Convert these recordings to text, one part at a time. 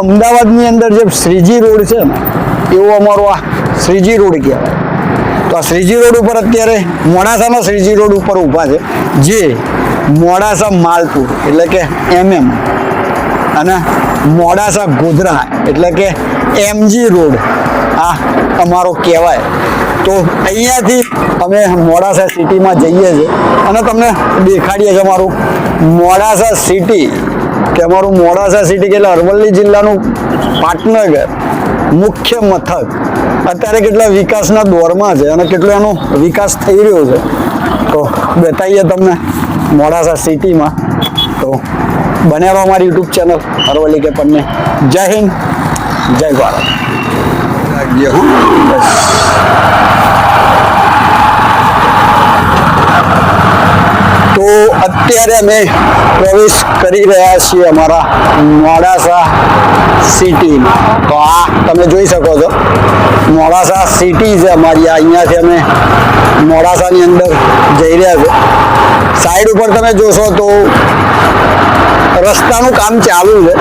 અમદાવાદની અંદર જે શ્રીજી રોડ છે, એવો અમારો આ શ્રીજી રોડ કહેવાય તો આ શ્રીજી રોડ ઉપર અત્યારે મોડાસાના શ્રીજી રોડ ઉપર ઊભા છે, જે મોડાસા માલપુર, એટલે કે એમએમ અને મોડાસા ગોધરા, એટલે કે એમજી રોડ, આ અમારો કહેવાય. તો અહીંયાથી અમે મોડાસા સિટીમાં જઈએ છીએ. અને તમને દેખાડીએ છીએ અમારું મોડાસા સિટી. કે અમારું મોડાસા સિટી એટલે અરવલ્લી જિલ્લાનું પાટનગર મુખ્ય મથક. અત્યારે કેટલા વિકાસના દોરમાં છે અને કેટલો એનો વિકાસ થઈ રહ્યો છે. તો બતાવીએ તમને મોડાસા સિટીમાં. તો બને રહો અમારી યુટ્યુબ ચેનલ અરવલ્લી કે પન્ને. જય હિન્દ જય ભારત. રાખજે હો બસ. અત્યારે અમે પ્રવેશ કરી રહ્યા છીએ અમારા મોડાસા સિટીમાં. તો આ તમે જોઈ શકો છો. મોડાસા સિટી છે અમારી અહીંયાથી અમે મોડાસાની અંદર જઈ રહ્યા છે. સાઈડ ઉપર તમે જોશો તો રસ્તાનું કામ ચાલુ છે.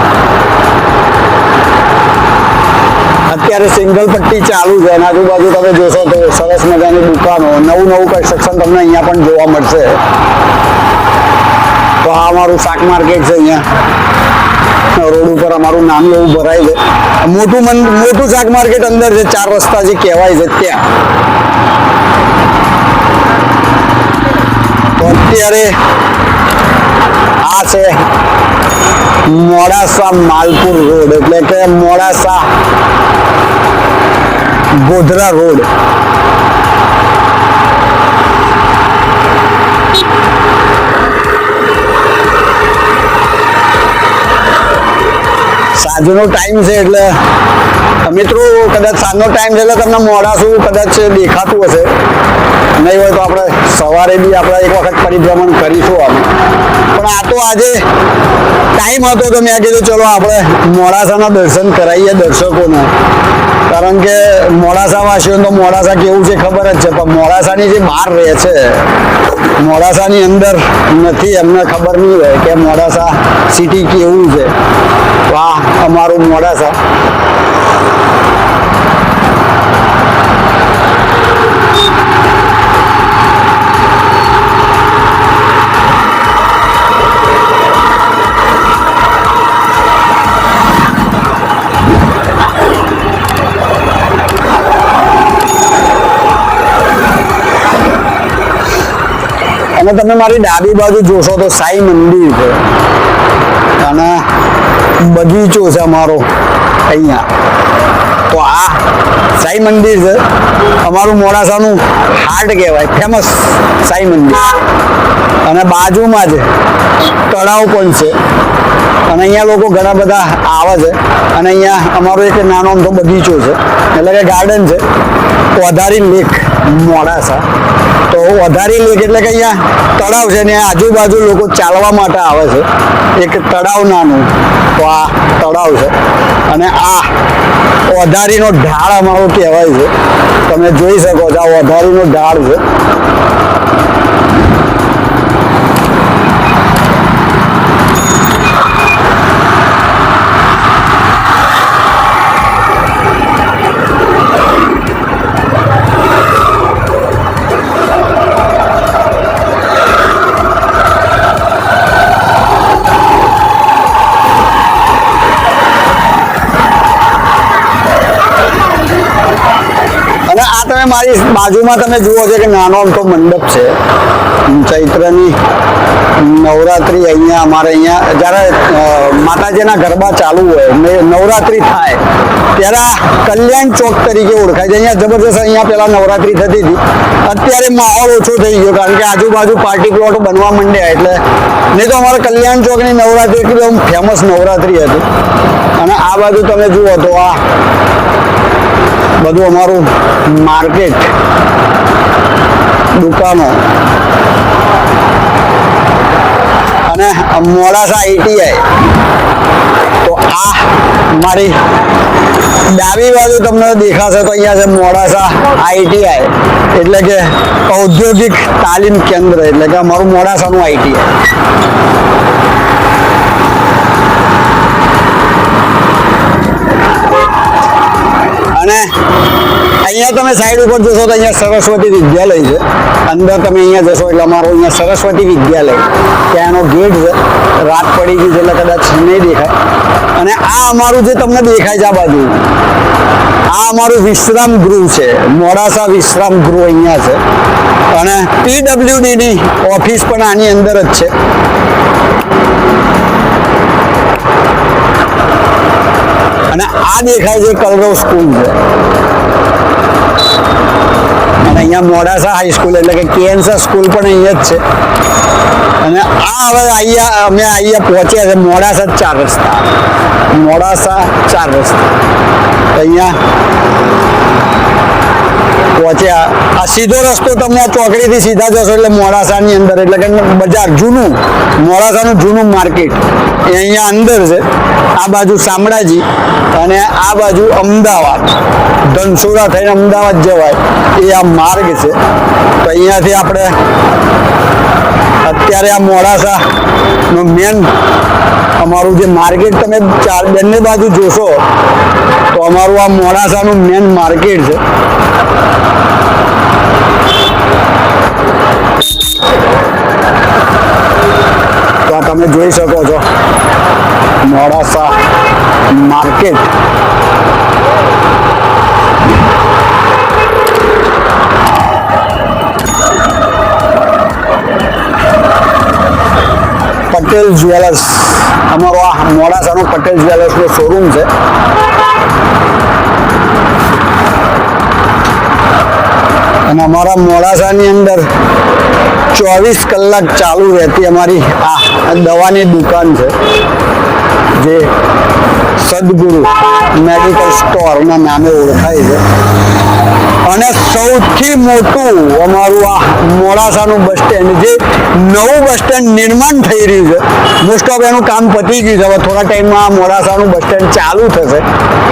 અત્યારે સિંગલ પટ્ટી ચાલુ છે. અને આજુબાજુ તમે જોશો તો સરસ મજાની દુકાનો, નવું નવું કન્સ્ટ્રક્શન તમને અહીંયા પણ જોવા મળશે. તો આ અમારું શાક માર્કેટ છે અહીંયા. રોડ ઉપર અમારું નામ એવું ભરાય છે. મોટું મન, મોટું શાક માર્કેટ અંદર છે ચાર રસ્તા જે કહેવાય છે ત્યાં. તો અત્યારે આ છે મોડાસા માલપુર રોડ, એટલે કે મોડાસા ગોધરા રોડ. સાંજનો ટાઈમ છે એટલે, મિત્રો, કદાચ સાંજનો ટાઈમ છે એટલે તમને મોડાસું કદાચ દેખાતું હશે. નહીં હોય તો આપણે સવારે બી આપણે એક વખત પરિભ્રમણ કરીશું આપણે પણ આ તો આજે ટાઈમ હતો તો મેં કીધું, ચલો, આપણે મોડાસાના દર્શન કરાવીએ દર્શકોને. કારણ કે મોડાસાવાસીઓ તો મોડાસા કેવું છે ખબર જ છે, પણ મોડાસાની જે બહાર રહે છે, મોડાસાની અંદર નથી, એમને ખબર નહીં હોય કે મોડાસા સિટી કેવું છે. આ અમારું મોડાસા અને તમે મારી ડાબી બાજુ જોશો તો સાઈ મંદિર છે. અને બગીચો છે અમારો અહીંયા. તો આ સાઈ મંદિર છે. અમારું મોડાસાનું હાર્ટ કહેવાય ફેમસ સાઈ મંદિર. અને બાજુમાં જ તળાવ પણ છે. અને અહીંયા લોકો ઘણા બધા આવે છે. અને અહીંયા અમારો એક નાનો અમથો બગીચો છે. એટલે કે ગાર્ડન છે. વધારી લેક મોડાસા. તો વધારી લેક એટલે કે અહીંયા તળાવ છે ને આજુબાજુ લોકો ચાલવા માટે આવે છે. એક તળાવ નાનું તો આ તળાવ છે. અને આ વધારીનો ઢાળ અમારો કહેવાય છે. તમે જોઈ શકો છો આ વધારીનો ઢાળ છે. તમે મારી બાજુમાં તમે જુઓ છો કે નાનો અમથો મંડપ છે. ચૈત્રની નવરાત્રી અહીંયા અમારે અહીંયા જ્યારે માતાજીના ગરબા ચાલુ હોય નવરાત્રી થાય, ત્યારે આ કલ્યાણ ચોક તરીકે ઓળખાય છે. અહીંયા જબરજસ્ત અહીંયા પહેલા નવરાત્રી થતી હતી. અત્યારે માહોલ ઓછો થઈ ગયો, કારણ કે આજુબાજુ પાર્ટી પ્લોટ બનવા માંડ્યા એટલે નહીં તો અમારે કલ્યાણ ચોકની નવરાત્રી એકદમ ફેમસ નવરાત્રી હતી. અને આ બાજુ તમે જુઓ તો આ બધું અમારું માર્કેટ દુકાનો. અને મોડાસા આઈટીઆઈ તો આ મારી ડાબી બાજુ તમને દેખાશે તો અહીંયા છે મોડાસા આઈટીઆઈ એટલે કે ઔદ્યોગિક તાલીમ કેન્દ્ર, એટલે કે અમારું મોડાસાનું આઈટીઆઈ તમે સાઈડ ઉપર જશો તો અહીંયા સરસ્વતી વિદ્યાલય છે. અંદર તમે અહીંયા જશો એટલે અમારો અહીંયા સરસ્વતી વિદ્યાલય. ત્યાં એનો ગેટ છે. રાત પડી ગઈ છે એટલે કદાચ નહીં દેખાય. અને આ અમારું જે તમને દેખાય છે આ બાજુ. આ અમારું વિશ્રામ ગૃહ છે. મોડાસા વિશ્રામ ગૃહ અહીંયા છે. અને પીડબ્લ્યુડીની ઓફિસ પણ આની અંદર જ છે. અને આ દેખાય છે કલરવ સ્કૂલ છે. અહીંયા મોડાસા હાઈસ્કૂલ એટલે કે કેન્સર સ્કૂલ પણ અહીંયા જ છે. અને આ હવે અહીંયા અમે અહીંયા પહોંચ્યા છે મોડાસા ચાર રસ્તા. મોડાસા ચાર રસ્તા. અહીંયા પહોંચ્યા. આ સીધો રસ્તો તમને આ ચોકડીથી સીધા જશો એટલે મોડાસાની અંદર, એટલે કે બજાર જૂનું મોડાસાનું જૂનું માર્કેટ એ અહીંયા અંદર છે. આ બાજુ શામળાજી અને આ બાજુ અમદાવાદ. ધનસુરા થઈને અમદાવાદ જવાય. એ આ માર્ગ છે. તો અહીંયાથી આપણે અત્યારે આ મોડાસા નું મેન અમારું જે માર્કેટ, તમે ચાર બંને બાજુ જોશો, તો અમારું આ મોડાસાનું મેન માર્કેટ છે. પટેલ જ્વેલર્સ. અમારો આ મોડાસાનો પટેલ જ્વેલર્સનો શોરૂમ છે. અને અમારા મોડાસાની અંદર ચોવીસ કલાક ચાલુ રહેતી અમારી આ દવાની દુકાન છે, જે સદગુરુ મેડિકલ સ્ટોરના નામે ઓળખાય છે. અને સૌથી મોટું અમારું આ મોડાસાનું બસ સ્ટેન્ડ જે નવું બસ સ્ટેન્ડ નિર્માણ થઈ રહ્યું છે. મોસ્ટ ઓફ એનું કામ પતી ગયું છે. હવે થોડા ટાઈમમાં મોડાસાનું બસ સ્ટેન્ડ ચાલુ થશે.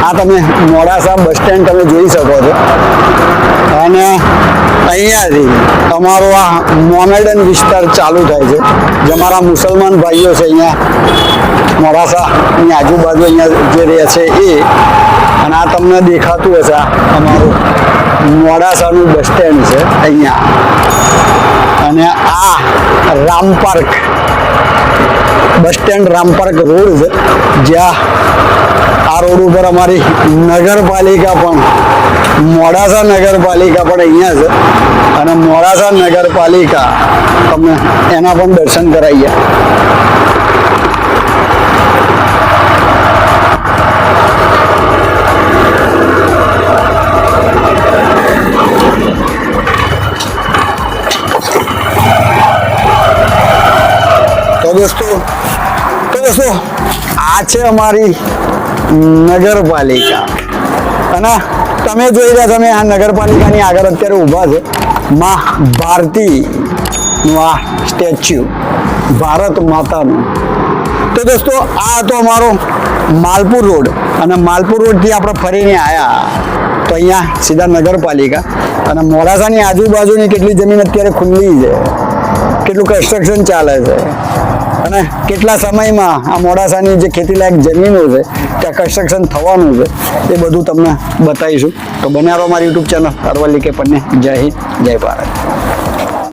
આ તમે મોડાસા બસ સ્ટેન્ડ તમે જોઈ શકો છો. અને અહીંયાથી અમારો આ મોમેડન વિસ્તાર ચાલુ થાય છે. જે મારા મુસલમાન ભાઈઓ છે અહીંયા. મોડાસાની આજુબાજુ અહીંયા જે રહે છે એ. અને આ તમને દેખાતું હશે અમારું મોડાસાનું બસ સ્ટેન્ડ છે અહીંયા. અને આ Ram park. Bus stand Ram park road છે, જ્યાં આ રોડ ઉપર અમારી નગરપાલિકા પણ મોડાસા નગરપાલિકા પણ અહીંયા છે. અને મોડાસા નગરપાલિકા, તમને એના પણ દર્શન કરાવીએ. દોસ્તો આ છે અમારી નગરપાલિકા. અને તમે જોઈ રહ્યા તમે આ નગરપાલિકાની આગળ અત્યારે ઊભા છે મા ભારતીનું આ સ્ટેચ્યુ, ભારત માતાનું. તો દોસ્તો, આ હતો અમારો માલપુર રોડ. અને માલપુર રોડથી આપણે ફરીને આવ્યા તો અહીંયા સીધા નગરપાલિકા. અને મોડાસાની આજુબાજુની કેટલી જમીન અત્યારે ખુલ્લી છે. કેટલું કન્સ્ટ્રક્શન ચાલે છે. અને કેટલા સમયમાં આ મોડાસાની જે ખેતીલાયક જમીનો છે, ત્યાં કન્સ્ટ્રક્શન થવાનું છે, એ બધું તમને બતાવીશું. તો બન્યા રહો મારી યુટ્યુબ ચેનલ અરવલ્લી કે પન્ને. જય હિન્દ, જય ભારત.